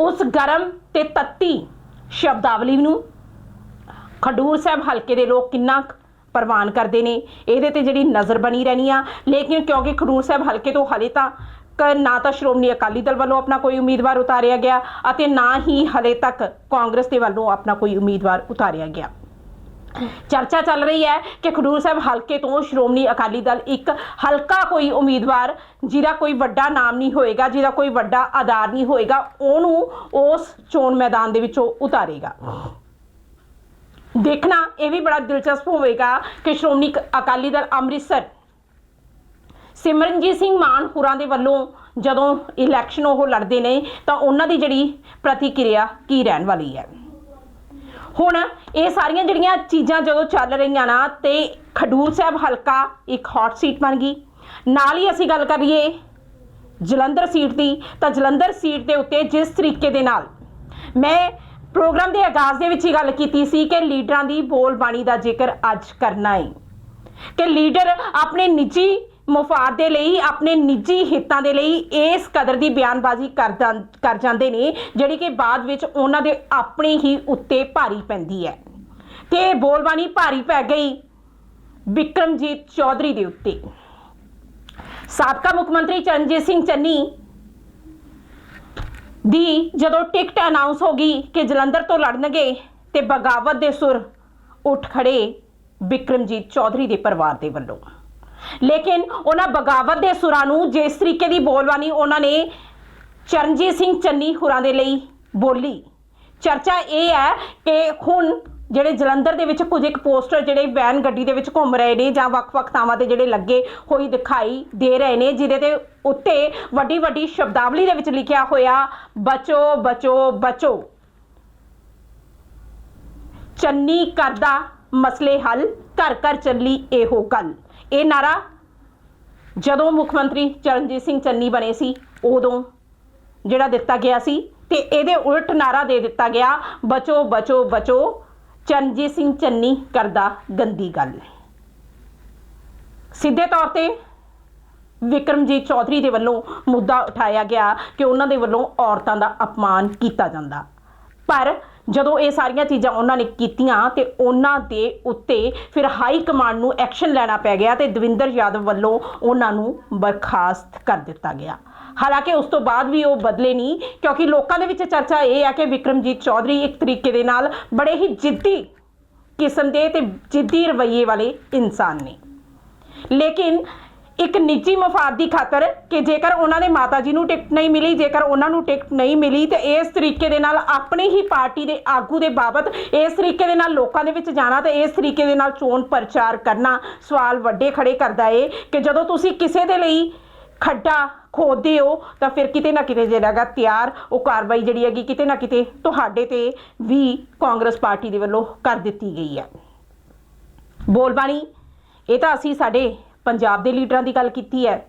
ਉਸ ਗਰਮ ਤੇ ਤੱਤੀ ਸ਼ਬਦਾਵਲੀ ਨੂੰ ਖਡੂਰ ਸਾਹਿਬ ਹਲਕੇ ਦੇ ਲੋਕ ਕਿੰਨਾ ਕੁ ਪ੍ਰਵਾਨ ਕਰਦੇ ਨੇ, ਇਹਦੇ ਤੇ ਜਿਹੜੀ ਨਜ਼ਰ ਬਣੀ ਰਹਿਣੀ ਆ। ਲੇਕਿਨ ਕਿਉਂਕਿ ਖਡੂਰ ਸਾਹਿਬ ਹਲਕੇ ਤੋਂ ਹਲੇ ਤਾਂ ਕ- ਨਾ ਤਾਂ ਸ਼੍ਰੋਮਣੀ ਅਕਾਲੀ ਦਲ ਵੱਲੋਂ ਆਪਣਾ ਕੋਈ ਉਮੀਦਵਾਰ ਉਤਾਰਿਆ ਗਿਆ ਅਤੇ ਨਾ ਹੀ ਹਲੇ ਤੱਕ ਕਾਂਗਰਸ ਦੇ ਵੱਲੋਂ ਆਪਣਾ ਕੋਈ ਉਮੀਦਵਾਰ ਉਤਾਰਿਆ ਗਿਆ। ਚਰਚਾ ਚੱਲ ਰਹੀ ਹੈ ਕਿ ਖਡੂਰ ਸਾਹਿਬ ਹਲਕੇ ਤੋਂ ਸ਼੍ਰੋਮਣੀ ਅਕਾਲੀ ਦਲ ਇੱਕ ਹਲਕਾ ਕੋਈ ਉਮੀਦਵਾਰ ਜਿਹਦਾ ਕੋਈ ਵੱਡਾ ਨਾਮ ਨਹੀਂ ਹੋਏਗਾ, ਜਿਹਦਾ ਕੋਈ ਵੱਡਾ ਆਧਾਰ ਨਹੀਂ ਹੋਏਗਾ, ਉਹਨੂੰ ਉਸ ਚੋਣ ਮੈਦਾਨ ਦੇ ਵਿੱਚੋਂ ਉਤਾਰੇਗਾ। ਦੇਖਣਾ, ਇਹ ਵੀ ਬੜਾ ਦਿਲਚਸਪ ਹੋਵੇਗਾ ਕਿ ਸ਼੍ਰੋਮਣੀ ਅਕਾਲੀ ਦਲ ਅੰਮ੍ਰਿਤਸਰ ਸਿਮਰਨਜੀਤ ਸਿੰਘ ਮਾਨ ਹੋਰਾਂ ਦੇ ਵੱਲੋਂ ਜਦੋਂ ਇਲੈਕਸ਼ਨ ਉਹ ਲੜਦੇ ਨੇ, ਤਾਂ ਉਹਨਾਂ ਦੀ ਜਿਹੜੀ ਪ੍ਰਤੀਕਿਰਿਆ ਕੀ ਰਹਿਣ ਵਾਲੀ ਹੈ? ਹੁਣ ਇਹ ਸਾਰੀਆਂ ਜਿਹੜੀਆਂ ਚੀਜ਼ਾਂ ਜਦੋਂ ਚੱਲ ਰਹੀਆਂ ਨਾ ਤੇ ਖਡੂਰ ਸਾਹਿਬ ਹਲਕਾ ਇੱਕ ਹੌਟ ਸੀਟ ਬਣ ਗਈ। ਨਾਲ ਹੀ ਅਸੀਂ ਗੱਲ ਕਰੀਏ ਜਲੰਧਰ ਸੀਟ ਦੀ, ਤਾਂ ਜਲੰਧਰ ਸੀਟ ਦੇ ਉੱਤੇ ਜਿਸ ਤਰੀਕੇ ਦੇ ਨਾਲ ਮੈਂ ਪ੍ਰੋਗਰਾਮ ਦੇ ਆਗਾਜ਼ ਦੇ ਵਿੱਚ ਹੀ ਗੱਲ ਕੀਤੀ ਸੀ ਕਿ ਲੀਡਰਾਂ ਦੀ ਬੋਲਬਾਣੀ ਦਾ ਜ਼ਿਕਰ ਅੱਜ ਕਰਨਾ ਹੈ ਕਿ ਲੀਡਰ ਆਪਣੇ ਨਿੱਜੀ ਮੁਫਾਦ ਦੇ ਲਈ, ਆਪਣੇ ਨਿੱਜੀ ਹਿੱਤਾਂ ਦੇ ਲਈ ਇਸ ਕਦਰ ਦੀ ਬਿਆਨਬਾਜ਼ੀ ਕਰ ਕਰ ਜਾਂਦੇ ਨੇ, ਜਿਹੜੀ ਕਿ ਬਾਅਦ ਵਿੱਚ ਉਹਨਾਂ ਦੇ ਆਪਣੇ ਹੀ ਉੱਤੇ ਭਾਰੀ ਪੈਂਦੀ ਹੈ। ਤੇ ਬੋਲਬਾਣੀ ਭਾਰੀ ਪੈ ਗਈ ਵਿਕਰਮਜੀਤ ਚੌਧਰੀ ਦੇ ਉੱਤੇ। ਸਾਬਕਾ ਮੁੱਖ ਮੰਤਰੀ ਚਰਨਜੀਤ ਸਿੰਘ ਚੰਨੀ ਦੀ ਜਦੋਂ ਟਿਕਟ ਅਨਾਉਂਸ ਹੋ ਗਈ ਕਿ ਜਲੰਧਰ ਤੋਂ ਲੜਨਗੇ ਤੇ ਬਗਾਵਤ ਦੇ ਸੁਰ ਉੱਠ ਖੜੇ ਵਿਕਰਮਜੀਤ ਚੌਧਰੀ ਦੇ ਪਰਿਵਾਰ ਦੇ ਵੱਲੋਂ। ਲੇਕਿਨ ਉਹਨਾਂ ਬਗਾਵਤ ਦੇ ਸੁਰਾਂ ਨੂੰ ਜਿਸ ਤਰੀਕੇ ਦੀ ਬੋਲਬਾਣੀ ਉਹਨਾਂ ਨੇ ਚਰਨਜੀਤ ਸਿੰਘ ਚੰਨੀ ਹੁਰਾਂ ਦੇ ਲਈ ਬੋਲੀ। ਚਰਚਾ ਇਹ ਹੈ ਕਿ ਹੁਣ ਜਿਹੜੇ ਜਲੰਧਰ ਦੇ ਵਿੱਚ ਕੁਝ ਇੱਕ ਪੋਸਟਰ ਜਿਹੜੇ ਵੈਨ ਗੱਡੀ ਦੇ ਵਿੱਚ ਘੁੰਮ ਰਹੇ ਨੇ ਜਾਂ ਵੱਖ-ਵੱਖ ਥਾਵਾਂ ਤੇ ਜਿਹੜੇ ਲੱਗੇ ਹੋਈ ਦਿਖਾਈ ਦੇ ਰਹੇ ਨੇ, ਜਿਹਦੇ ਤੇ ਉੱਤੇ ਵੱਡੀ ਵੱਡੀ ਸ਼ਬਦਾਵਲੀ ਦੇ ਵਿੱਚ ਲਿਖਿਆ ਹੋਇਆ, ਬਚੋ ਬਚੋ ਬਚੋ। ਚੰਨੀ ਕਰਦਾ ਮਸਲੇ ਹੱਲ, ਘਰ ਘਰ ਚੱਲੀ ਇਹੋ ਗੱਲ। ਇਹ ਨਾਰਾ ਜਦੋਂ ਮੁੱਖ ਮੰਤਰੀ ਚਰਨਜੀਤ ਸਿੰਘ ਚੰਨੀ ਬਣੇ ਸੀ, ਉਦੋਂ ਜਿਹੜਾ ਦਿੱਤਾ ਗਿਆ ਸੀ ਤੇ ਇਹਦੇ ਉਲਟ ਨਾਰਾ ਦੇ ਦਿੱਤਾ ਗਿਆ, ਬਚੋ ਬਚੋ ਬਚੋ, ਚਰਨਜੀਤ ਸਿੰਘ ਚੰਨੀ ਕਰਦਾ ਗੰਦੀ ਗੱਲ। ਸਿੱਧੇ ਤੌਰ ਤੇ ਵਿਕਰਮਜੀਤ ਚੌਧਰੀ ਦੇ ਵੱਲੋਂ ਮੁੱਦਾ ਉਠਾਇਆ ਗਿਆ ਕਿ ਉਹਨਾਂ ਦੇ ਵੱਲੋਂ ਔਰਤਾਂ ਦਾ ਅਪਮਾਨ ਕੀਤਾ ਜਾਂਦਾ। ਪਰ ਜਦੋਂ ਇਹ ਸਾਰੀਆਂ ਚੀਜ਼ਾਂ ਉਹਨਾਂ ਨੇ ਕੀਤੀਆਂ ਤੇ ਉਹਨਾਂ ਦੇ ਉੱਤੇ ਫਿਰ ਹਾਈ ਕਮਾਂਡ ਨੂੰ ਐਕਸ਼ਨ ਲੈਣਾ ਪੈ ਗਿਆ ਤੇ ਦਵਿੰਦਰ ਯਾਦਵ ਵੱਲੋਂ ਉਹਨਾਂ ਨੂੰ ਬਰਖਾਸਤ ਕਰ ਦਿੱਤਾ ਗਿਆ। ਹਾਲਾਂਕਿ ਉਸ ਤੋਂ ਬਾਅਦ ਵੀ ਉਹ ਬਦਲੇ ਨਹੀਂ, ਕਿਉਂਕਿ ਲੋਕਾਂ ਦੇ ਵਿੱਚ ਚਰਚਾ ਇਹ ਹੈ ਕਿ ਵਿਕਰਮਜੀਤ ਚੌਧਰੀ ਇੱਕ ਤਰੀਕੇ ਦੇ ਨਾਲ ਬੜੇ ਹੀ ਜਿੱਦੀ ਕਿਸਮ ਦੇ ਤੇ ਜਿੱਦੀ ਰਵੱਈਏ ਵਾਲੇ ਇਨਸਾਨ ਨੇ। ਲੇਕਿਨ ਇੱਕ ਨਿੱਜੀ ਮਫਾਦ ਦੀ ਖਾਤਰ ਕਿ ਜੇਕਰ ਉਹਨਾਂ ਦੇ ਮਾਤਾ ਜੀ ਨੂੰ ਟਿਕਟ ਨਹੀਂ ਮਿਲੀ, ਜੇਕਰ ਉਹਨਾਂ ਨੂੰ ਟਿਕਟ ਨਹੀਂ ਮਿਲੀ, ਤੇ ਇਸ ਤਰੀਕੇ ਦੇ ਨਾਲ ਆਪਣੀ ਹੀ ਪਾਰਟੀ ਦੇ ਆਗੂ ਦੇ ਬਾਬਤ ਇਸ ਤਰੀਕੇ ਦੇ ਨਾਲ ਲੋਕਾਂ ਦੇ ਵਿੱਚ ਜਾਣਾ ਤੇ ਇਸ ਤਰੀਕੇ ਦੇ ਨਾਲ ਚੋਣ ਪ੍ਰਚਾਰ ਕਰਨਾ ਸਵਾਲ ਵੱਡੇ ਖੜੇ ਕਰਦਾ ਏ ਕਿ ਜਦੋਂ ਤੁਸੀਂ ਕਿਸੇ ਦੇ ਲਈ ਖੱਡਾ ਖੋਦੇ ਹੋ, ਤਾਂ ਫਿਰ ਕਿਤੇ ਨਾ ਕਿਤੇ ਜਿਹੜਾਗਾ ਤਿਆਰ ਉਹ ਕਾਰਵਾਈ ਜਿਹੜੀ ਹੈਗੀ ਕਿਤੇ ਨਾ ਕਿਤੇ ਤੁਹਾਡੇ ਤੇ ਵੀ ਕਾਂਗਰਸ ਪਾਰਟੀ ਦੇ ਵੱਲੋਂ ਕਰ ਦਿੱਤੀ ਗਈ ਹੈ। ਬੋਲਬਾਣੀ, ਇਹ ਤਾਂ ਅਸੀਂ ਸਾਡੇ ਪੰਜਾਬ ਦੇ ਲੀਡਰਾਂ ਦੀ ਗੱਲ ਕੀਤੀ ਹੈ।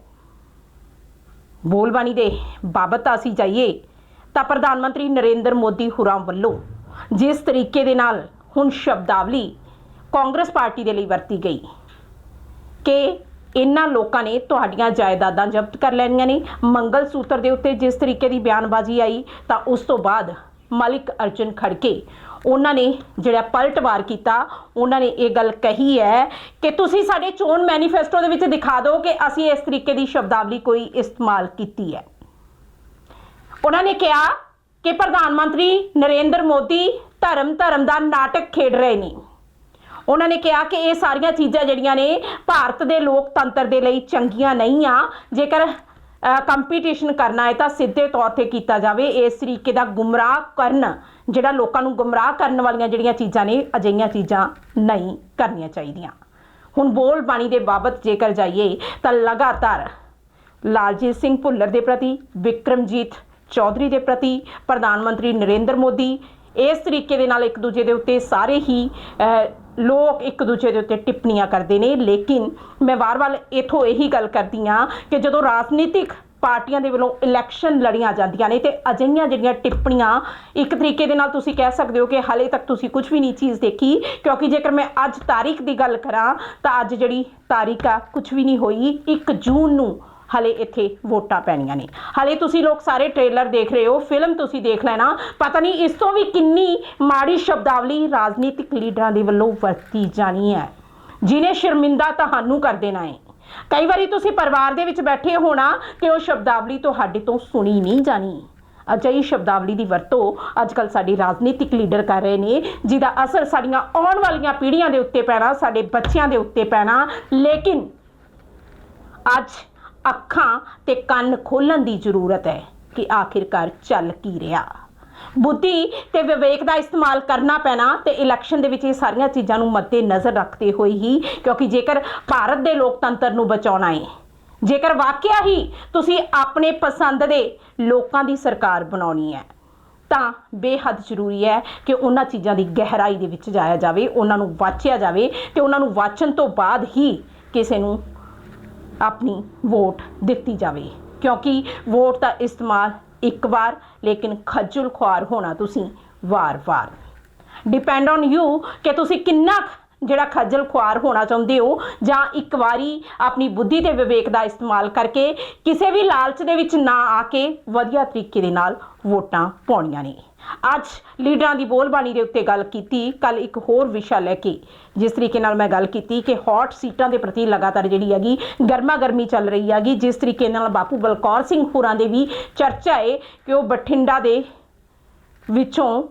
ਬੋਲਬਾਣੀ ਦੇ ਬਾਬਤ ਤਾਂ ਅਸੀਂ ਜਾਈਏ, ਤਾਂ ਪ੍ਰਧਾਨ ਮੰਤਰੀ ਨਰਿੰਦਰ ਮੋਦੀ ਹੁਰਾਂ ਵੱਲੋਂ ਜਿਸ ਤਰੀਕੇ ਦੇ ਨਾਲ ਹੁਣ ਸ਼ਬਦਾਵਲੀ ਕਾਂਗਰਸ ਪਾਰਟੀ ਦੇ ਲਈ ਵਰਤੀ ਗਈ, ਕਿ ਇਹਨਾਂ ਲੋਕਾਂ ਨੇ ਤੁਹਾਡੀਆਂ ਜਾਇਦਾਦਾਂ ਜ਼ਬਤ ਕਰ ਲੈਣੀਆਂ ਨੇ। ਮੰਗਲ ਸੂਤਰ ਦੇ ਉੱਤੇ ਜਿਸ ਤਰੀਕੇ ਦੀ ਬਿਆਨਬਾਜ਼ੀ ਆਈ, ਤਾਂ ਉਸ ਤੋਂ ਬਾਅਦ ਮਲਿਕ ਅਰਜਨ ਖੜਕੇ ਉਹਨਾਂ ਨੇ ਜਿਹੜਾ ਪਲਟਵਾਰ ਕੀਤਾ, ਉਹਨਾਂ ਨੇ ਇਹ ਗੱਲ ਕਹੀ ਹੈ ਕਿ ਤੁਸੀਂ ਸਾਡੇ ਚੋਣ ਮੈਨੀਫੈਸਟੋ ਦੇ ਵਿੱਚ ਦਿਖਾ ਦਿਓ ਕਿ ਅਸੀਂ ਇਸ ਤਰੀਕੇ ਦੀ ਸ਼ਬਦਾਵਲੀ ਕੋਈ ਇਸਤੇਮਾਲ ਕੀਤੀ ਹੈ। ਉਹਨਾਂ ਨੇ ਕਿਹਾ ਕਿ ਪ੍ਰਧਾਨ ਮੰਤਰੀ ਨਰਿੰਦਰ ਮੋਦੀ ਧਰਮ ਧਰਮ ਦਾ ਨਾਟਕ ਖੇਡ ਰਹੇ ਨੇ। ਉਹਨਾਂ ਨੇ ਕਿਹਾ ਕਿ ਇਹ ਸਾਰੀਆਂ ਚੀਜ਼ਾਂ ਜਿਹੜੀਆਂ ਨੇ ਭਾਰਤ ਦੇ ਲੋਕਤੰਤਰ ਦੇ ਲਈ ਚੰਗੀਆਂ ਨਹੀਂ ਆ। ਜੇਕਰ ਕੰਪੀਟੀਸ਼ਨ ਕਰਨਾ ਹੈ ਤਾਂ ਸਿੱਧੇ ਤੌਰ ਤੇ ਕੀਤਾ ਜਾਵੇ। ਇਸ ਤਰੀਕੇ ਦਾ ਗੁੰਮਰਾਹ ਕਰਨ, ਜਿਹੜਾ ਲੋਕਾਂ ਨੂੰ ਗੁੰਮਰਾਹ ਕਰਨ ਵਾਲੀਆਂ ਜਿਹੜੀਆਂ ਚੀਜ਼ਾਂ ਨੇ, ਅਜਿਹੀਆਂ ਚੀਜ਼ਾਂ ਨਹੀਂ ਕਰਨੀਆਂ ਚਾਹੀਦੀਆਂ। ਹੁਣ ਬੋਲ ਬਾਣੀ ਦੇ ਬਾਬਤ ਜੇਕਰ ਜਾਈਏ, ਤਾਂ ਲਗਾਤਾਰ ਲਾਲਜੀਤ ਸਿੰਘ ਭੁੱਲਰ ਦੇ ਪ੍ਰਤੀ, ਵਿਕਰਮਜੀਤ ਚੌਧਰੀ ਦੇ ਪ੍ਰਤੀ, ਪ੍ਰਧਾਨ ਮੰਤਰੀ ਨਰਿੰਦਰ ਮੋਦੀ, ਇਸ ਤਰੀਕੇ ਦੇ ਨਾਲ ਇੱਕ ਦੂਜੇ ਦੇ ਉੱਤੇ ਸਾਰੇ ਹੀ ਲੋਕ ਇੱਕ ਦੂਜੇ ਦੇ ਉੱਤੇ ਟਿੱਪਣੀਆਂ ਕਰਦੇ ਨੇ, ਲੇਕਿਨ ਮੈਂ ਵਾਰ-ਵਾਰ ਇਥੋਂ ਇਹੀ ਗੱਲ ਕਰਦੀ ਹਾਂ ਕਿ ਜਦੋਂ ਰਾਜਨੀਤਿਕ ਪਾਰਟੀਆਂ ਦੇ ਵੱਲੋਂ ਇਲੈਕਸ਼ਨ ਲੜੀਆਂ ਜਾਂਦੀਆਂ ਨੇ ਤੇ ਅਜਿਹੀਆਂ ਜਿਹੜੀਆਂ ਟਿੱਪਣੀਆਂ, ਇੱਕ ਤਰੀਕੇ ਦੇ ਨਾਲ ਤੁਸੀਂ ਕਹਿ ਸਕਦੇ ਹੋ ਕਿ ਹਾਲੇ ਤੱਕ ਤੁਸੀਂ ਕੁਝ ਵੀ ਨਹੀਂ ਚੀਜ਼ ਦੇਖੀ, ਕਿਉਂਕਿ ਜੇਕਰ ਮੈਂ ਅੱਜ ਤਾਰੀਖ ਦੀ ਗੱਲ ਕਰਾਂ, ਤਾਂ ਅੱਜ ਜਿਹੜੀ ਤਾਰੀਖ ਆ, ਕੁਝ ਵੀ ਨਹੀਂ ਹੋਈ। 1 ਜੂਨ ਨੂੰ ਹਲੇ ਇੱਥੇ ਵੋਟਾਂ ਪੈਣੀਆਂ ਨੇ। ਹਲੇ ਤੁਸੀਂ ਲੋਕ ਸਾਰੇ ਟ੍ਰੇਲਰ ਦੇਖ ਰਹੇ ਹੋ ਫਿਲਮ ਤੁਸੀਂ ਦੇਖ ਲੈਣਾ। ਪਤਾ ਨਹੀਂ ਇਸ ਤੋਂ ਵੀ ਕਿੰਨੀ ਮਾੜੀ ਸ਼ਬਦਾਵਲੀ ਰਾਜਨੀਤਿਕ ਲੀਡਰਾਂ ਦੇ ਵੱਲੋਂ ਵਰਤੀ ਜਾਣੀ ਹੈ। ਜਿਨੇ ਸ਼ਰਮਿੰਦਾ ਤੁਹਾਨੂੰ ਕਰ ਦੇਣਾ ਹੈ। ਕਈ ਵਾਰੀ ਤੁਸੀਂ ਪਰਿਵਾਰ ਦੇ ਵਿੱਚ ਬੈਠੇ ਹੋਣਾ ਕਿ ਉਹ ਸ਼ਬਦਾਵਲੀ ਤੁਹਾਡੇ ਤੋਂ ਸੁਣੀ ਨਹੀਂ ਜਾਣੀ। ਅਜਿਹੀ ਸ਼ਬਦਾਵਲੀ ਦੀ ਵਰਤੋਂ ਅੱਜਕੱਲ ਸਾਡੀ ਰਾਜਨੀਤਿਕ ਲੀਡਰ ਕਰ ਰਹੇ ਨੇ, ਜਿਹਦਾ ਅਸਰ ਸਾਡੀਆਂ ਆਉਣ ਵਾਲੀਆਂ ਪੀੜ੍ਹੀਆਂ ਦੇ ਉੱਤੇ ਪੈਣਾ, ਸਾਡੇ ਬੱਚਿਆਂ ਦੇ ਉੱਤੇ ਪੈਣਾ। ਲੇਕਿਨ ਅੱਜ ਅੱਖਾਂ ਤੇ ਕੰਨ ਖੋਲਣ ਦੀ ਜ਼ਰੂਰਤ ਹੈ ਕਿ ਆਖਿਰਕਾਰ ਚੱਲ ਕੀ ਰਿਹਾ। ਬੁੱਧੀ ਤੇ ਵਿਵੇਕ ਦਾ ਇਸਤੇਮਾਲ ਕਰਨਾ ਪੈਣਾ ਤੇ ਇਲੈਕਸ਼ਨ ਦੇ ਵਿੱਚ ਇਹ ਸਾਰੀਆਂ ਚੀਜ਼ਾਂ ਨੂੰ ਮੱਦੇ ਨਜ਼ਰ ਰੱਖਦੇ ਹੋਏ ਹੀ, ਕਿਉਂਕਿ ਜੇਕਰ ਭਾਰਤ ਦੇ ਲੋਕਤੰਤਰ ਨੂੰ ਬਚਾਉਣਾ ਹੈ, ਜੇਕਰ ਵਾਕਿਆ ਹੀ ਤੁਸੀਂ ਆਪਣੇ ਪਸੰਦ ਦੇ ਲੋਕਾਂ ਦੀ ਸਰਕਾਰ ਬਣਾਉਣੀ ਹੈ, ਤਾਂ ਬੇਹੱਦ ਜ਼ਰੂਰੀ ਹੈ ਕਿ ਉਹਨਾਂ ਚੀਜ਼ਾਂ ਦੀ ਗਹਿਰਾਈ ਦੇ ਵਿੱਚ ਜਾਇਆ ਜਾਵੇ, ਉਹਨਾਂ ਨੂੰ ਵਾਚਿਆ ਜਾਵੇ ਤੇ ਉਹਨਾਂ ਨੂੰ ਵਾਚਣ ਤੋਂ ਬਾਅਦ ਹੀ ਕਿਸੇ ਨੂੰ ਆਪਣੀ ਵੋਟ ਦਿੱਤੀ ਜਾਵੇ। ਕਿਉਂਕਿ ਵੋਟ ਦਾ ਇਸਤੇਮਾਲ ਇੱਕ ਵਾਰ, ਲੇਕਿਨ ਖੱਜਲ ਖੁਆਰ ਹੋਣਾ ਤੁਸੀਂ ਵਾਰ-ਵਾਰ। ਡਿਪੈਂਡ ਔਨ ਯੂ ਕਿ ਤੁਸੀਂ ਕਿੰਨਾ ਕੁ ਜਿਹੜਾ ਖੱਜਲ ਖੁਆਰ ਹੋਣਾ ਚਾਹੁੰਦੇ ਹੋ ਜਾਂ ਇੱਕ ਵਾਰੀ ਆਪਣੀ ਬੁੱਧੀ ਤੇ ਵਿਵੇਕ ਦਾ ਇਸਤੇਮਾਲ ਕਰਕੇ ਕਿਸੇ ਵੀ ਲਾਲਚ ਦੇ ਵਿੱਚ ਨਾ ਆ ਕੇ ਵਧੀਆ ਤਰੀਕੇ ਦੇ ਨਾਲ ਵੋਟਾਂ ਪਾਉਣੀਆਂ ਨੇ। ਅੱਜ ਲੀਡਰਾਂ ਦੀ ਬੋਲਬਾਣੀ ਦੇ ਉੱਤੇ ਗੱਲ ਕੀਤੀ ਕੱਲ ਇੱਕ ਹੋਰ ਵਿਸ਼ਾ ਲੈ ਕੇ, ਜਿਸ ਤਰੀਕੇ ਨਾਲ ਮੈਂ ਗੱਲ ਕੀਤੀ ਕਿ ਹੌਟ ਸੀਟਾਂ ਦੇ ਪ੍ਰਤੀ ਲਗਾਤਾਰ ਜਿਹੜੀ ਹੈਗੀ ਗਰਮਾ ਗਰਮੀ ਚੱਲ ਰਹੀ ਹੈਗੀ, ਜਿਸ ਤਰੀਕੇ ਨਾਲ ਬਾਪੂ ਬਲਕੌਰ ਸਿੰਘ ਹੋਰਾਂ ਦੇ ਵੀ ਚਰਚਾ ਹੈ ਕਿ ਉਹ ਬਠਿੰਡਾ ਦੇ ਵਿੱਚੋਂ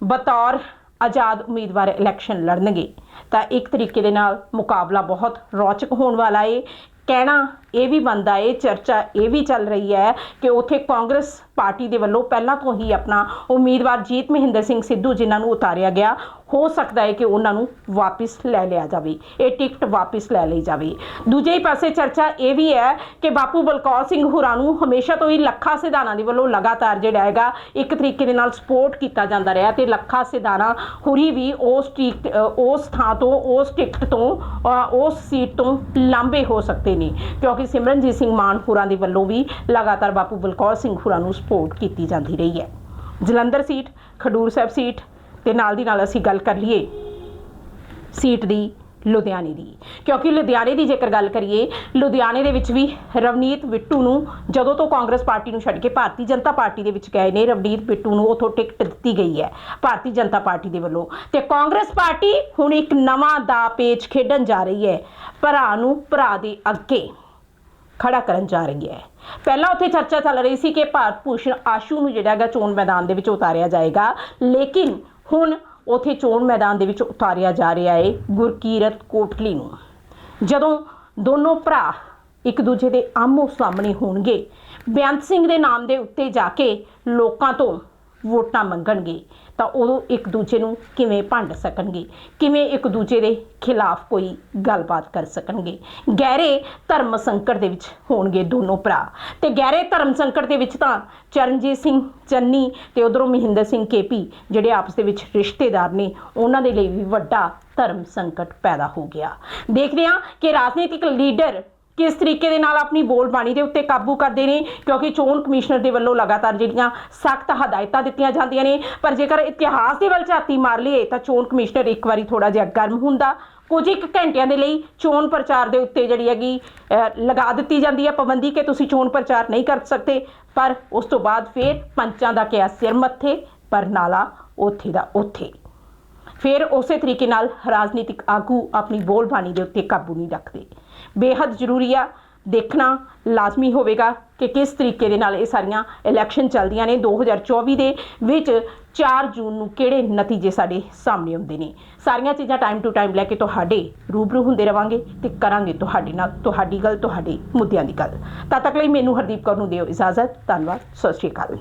ਬਤੌਰ ਆਜ਼ਾਦ ਉਮੀਦਵਾਰ ਇਲੈਕਸ਼ਨ ਲੜਨਗੇ। ਤਾਂ ਇੱਕ ਤਰੀਕੇ ਦੇ ਨਾਲ ਮੁਕਾਬਲਾ ਬਹੁਤ ਰੌਚਕ ਹੋਣ ਵਾਲਾ ਏ। ਕਹਿਣਾ ਇਹ ਵੀ ਬਣਦਾ ਏ ਚਰਚਾ ਇਹ ਵੀ ਚੱਲ ਰਹੀ ਹੈ ਕਿ ਉੱਥੇ ਕਾਂਗਰਸ ਪਾਰਟੀ ਦੇ ਵੱਲੋਂ ਪਹਿਲਾਂ ਤੋਂ ਹੀ ਆਪਣਾ ਉਮੀਦਵਾਰ ਜੀਤ ਮਹਿੰਦਰ ਸਿੰਘ ਸਿੱਧੂ ਜਿਨ੍ਹਾਂ ਨੂੰ ਉਤਾਰਿਆ ਗਿਆ, ਹੋ ਸਕਦਾ ਹੈ ਕਿ ਉਹਨਾਂ ਨੂੰ ਵਾਪਿਸ ਲੈ ਲਿਆ ਜਾਵੇ, ਇਹ ਟਿਕਟ ਵਾਪਿਸ ਲੈ ਲਈ ਜਾਵੇ। ਦੂਜੇ ਹੀ ਪਾਸੇ ਚਰਚਾ ਇਹ ਵੀ ਹੈ ਕਿ ਬਾਪੂ ਬਲਕੌਰ ਸਿੰਘ ਹੁਰਾਂ ਨੂੰ ਹਮੇਸ਼ਾ ਤੋਂ ਹੀ ਲੱਖਾ ਸਿਧਾਣਾ ਦੇ ਵੱਲੋਂ ਲਗਾਤਾਰ ਜਿਹੜਾ ਹੈਗਾ, ਇੱਕ ਤਰੀਕੇ ਦੇ ਨਾਲ ਸਪੋਰਟ ਕੀਤਾ ਜਾਂਦਾ ਰਿਹਾ ਤੇ ਲੱਖਾ ਸਿਧਾਣਾ ਹੁਰੀ ਵੀ ਉਸ ਟਿਕਟ ਉਸ ਥਾਂ ਤੋਂ, ਉਸ ਟਿਕਟ ਤੋਂ ਉਸ ਸੀਟ ਤੋਂ ਲਾਂਬੇ ਹੋ ਸਕਦੇ ਨੇ। ਕਿਉਂਕਿ ਸਿਮਰਨਜੀਤ ਸਿੰਘ ਮਾਨ ਦੇ ਵੱਲੋਂ ਵੀ ਲਗਾਤਾਰ ਬਾਪੂ ਬਲਕੌਰ ਸਿੰਘ ਹੁਰਾਂ ਨੂੰ ਸਪੋਰਟ ਕੀਤੀ ਜਾਂਦੀ ਰਹੀ ਹੈ। ਜਲੰਧਰ ਸੀਟ, ਖਡੂਰ ਸਾਹਿਬ ਸੀਟ ਤੇ ਨਾਲ ਦੀ ਨਾਲ ਅਸੀਂ ਗੱਲ ਕਰ ਲਈਏ ਸੀਟ ਦੀ, ਲੁਧਿਆਣੇ ਦੀ। ਕਿਉਂਕਿ ਲੁਧਿਆਣੇ ਦੀ ਜੇਕਰ ਗੱਲ ਕਰੀਏ, ਲੁਧਿਆਣੇ ਦੇ ਵਿੱਚ ਵੀ ਰਵਨੀਤ ਬਿੱਟੂ ਨੂੰ ਜਦੋਂ ਤੋਂ ਕਾਂਗਰਸ ਪਾਰਟੀ ਨੂੰ ਛੱਡ ਕੇ ਭਾਰਤੀ ਜਨਤਾ ਪਾਰਟੀ ਦੇ ਵਿੱਚ ਗਏ ਨੇ, ਰਵਨੀਤ ਬਿੱਟੂ ਨੂੰ ਉਥੋਂ ਟਿਕਟ ਦਿੱਤੀ ਗਈ ਹੈ ਭਾਰਤੀ ਜਨਤਾ ਪਾਰਟੀ ਦੇ ਵੱਲੋਂ। ਤੇ ਕਾਂਗਰਸ ਪਾਰਟੀ ਹੁਣ ਇੱਕ ਨਵਾਂ ਦਾ ਪੇਚ ਖੇਡਣ ਜਾ ਰਹੀ ਹੈ, ਭਰਾ ਨੂੰ ਭਰਾ ਦੇ ਅੱਗੇ। ਖੜਾ ਕਰਨ ਜਾ ਰਹੀ ਹੈ। ਪਹਿਲਾਂ ਉੱਥੇ ਚਰਚਾ ਚੱਲ ਰਹੀ ਸੀ ਕਿ ਭਾਰਤ ਭੂਸ਼ਣ ਆਸ਼ੂ ਨੂੰ ਜਿਹੜਾ ਹੈਗਾ ਚੋਣ ਮੈਦਾਨ ਦੇ ਵਿੱਚ ਉਤਾਰਿਆ ਜਾਏਗਾ। ਲੇਕਿਨ ਹੁਣ ਉੱਥੇ ਚੋਣ ਮੈਦਾਨ ਦੇ ਵਿੱਚ ਉਤਾਰਿਆ ਜਾ ਰਿਹਾ ਹੈ ਗੁਰਕੀਰਤ ਕੋਟਲੀ ਨੂੰ। ਜਦੋਂ ਦੋਨੋਂ ਭਰਾ ਇੱਕ ਦੂਜੇ ਦੇ ਆਮੋ ਸਾਹਮਣੇ ਹੋਣਗੇ, ਬੇਅੰਤ ਸਿੰਘ ਦੇ ਨਾਮ ਦੇ ਉੱਤੇ ਜਾ ਕੇ ਲੋਕਾਂ ਤੋਂ ਵੋਟਾਂ ਮੰਗਣਗੇ, ਤਾਂ ਉਦੋਂ ਇੱਕ ਦੂਜੇ ਨੂੰ ਕਿਵੇਂ ਭੰਡ ਸਕਣਗੇ? ਕਿਵੇਂ ਇੱਕ ਦੂਜੇ ਦੇ ਖਿਲਾਫ ਕੋਈ ਗੱਲਬਾਤ ਕਰ ਸਕਣਗੇ? ਗਹਿਰੇ ਧਰਮ ਸੰਕਟ ਦੇ ਵਿੱਚ ਹੋਣਗੇ ਦੋਨੋਂ ਭਰਾ। ਤੇ ਗਹਿਰੇ ਧਰਮ ਸੰਕਟ ਦੇ ਵਿੱਚ ਤਾਂ ਚਰਨਜੀਤ ਸਿੰਘ ਚੰਨੀ ਤੇ ਉਧਰੋਂ ਮਹਿੰਦਰ ਸਿੰਘ ਕੇਪੀ ਜਿਹੜੇ ਆਪਸ ਦੇ ਵਿੱਚ ਰਿਸ਼ਤੇਦਾਰ ਨੇ, ਉਹਨਾਂ ਦੇ ਲਈ ਵੀ ਵੱਡਾ ਧਰਮ ਸੰਕਟ ਪੈਦਾ ਹੋ ਗਿਆ। ਦੇਖਦੇ ਹਾਂ ਕਿ ਰਾਜਨੀਤਿਕ ਲੀਡਰ ਕਿਸ ਤਰੀਕੇ ਦੇ ਨਾਲ ਆਪਣੀ ਬੋਲਬਾਣੀ ਦੇ ਉੱਤੇ ਕਾਬੂ ਕਰਦੇ ਨੇ? ਕਿਉਂਕਿ ਚੋਣ ਕਮਿਸ਼ਨਰ ਦੇ ਵੱਲੋਂ ਲਗਾਤਾਰ ਜਿਹੜੀਆਂ ਸਖਤ ਹਦਾਇਤਾਂ ਦਿੱਤੀਆਂ ਜਾਂਦੀਆਂ ਨੇ। ਪਰ ਜੇਕਰ ਇਤਿਹਾਸ ਦੇ ਵੱਲ ਝਾਤੀ ਮਾਰ ਲਈਏ, ਤਾਂ ਚੋਣ ਕਮਿਸ਼ਨਰ ਇੱਕ ਵਾਰੀ ਥੋੜਾ ਜਿਹਾ ਗਰਮ ਹੁੰਦਾ। ਕੁਝ ਇੱਕ ਘੰਟਿਆਂ ਦੇ ਲਈ ਚੋਣ ਪ੍ਰਚਾਰ ਦੇ ਉੱਤੇ ਜਿਹੜੀ ਹੈਗੀ ਲਗਾ ਦਿੱਤੀ ਜਾਂਦੀ ਹੈ ਪਾਬੰਦੀ ਕਿ ਤੁਸੀਂ ਚੋਣ ਪ੍ਰਚਾਰ ਨਹੀਂ ਕਰ ਸਕਦੇ। ਪਰ ਉਸ ਤੋਂ ਬਾਅਦ ਫਿਰ ਪੰਚਾਂ ਦਾ ਕਿਹਾ ਸਿਰ ਮੱਥੇ, ਪਰ ਨਾਲਾ ਉੱਥੇ ਦਾ ਉੱਥੇ ਫਿਰ ਉਸੇ ਤਰੀਕੇ ਨਾਲ ਰਾਜਨੀਤਿਕ ਆਗੂ ਆਪਣੀ ਬੋਲਬਾਣੀ ਦੇ ਉੱਤੇ ਕਾਬੂ ਨਹੀਂ ਰੱਖਦੇ। ਬੇਹੱਦ ਜ਼ਰੂਰੀ ਆ। ਦੇਖਣਾ ਲਾਜ਼ਮੀ ਹੋਵੇਗਾ ਕਿ ਕਿਸ ਤਰੀਕੇ ਦੇ ਨਾਲ ਇਹ ਸਾਰੀਆਂ ਇਲੈਕਸ਼ਨ ਚੱਲਦੀਆਂ ਨੇ। 2024 ਦੇ ਵਿੱਚ 4 ਜੂਨ ਨੂੰ ਕਿਹੜੇ ਨਤੀਜੇ ਸਾਡੇ ਸਾਹਮਣੇ ਆਉਂਦੇ ਨੇ? ਸਾਰੀਆਂ ਚੀਜ਼ਾਂ ਟਾਈਮ ਟੂ ਟਾਈਮ ਲੈ ਕੇ ਤੁਹਾਡੇ ਰੂਬਰੂ ਹੁੰਦੇ ਰਵਾਂਗੇ ਤੇ ਕਰਾਂਗੇ ਤੁਹਾਡੇ ਨਾਲ ਤੁਹਾਡੀ ਗੱਲ, ਤੁਹਾਡੇ ਮੁੱਦਿਆਂ ਦੀ ਗੱਲ। ਤਦ ਤੱਕ ਲਈ ਮੈਨੂੰ ਹਰਦੀਪ ਕੌਰ ਨੂੰ ਦਿਓ ਇਜਾਜ਼ਤ। ਧੰਨਵਾਦ। ਸਤਿ ਸ਼੍ਰੀ ਅਕਾਲ।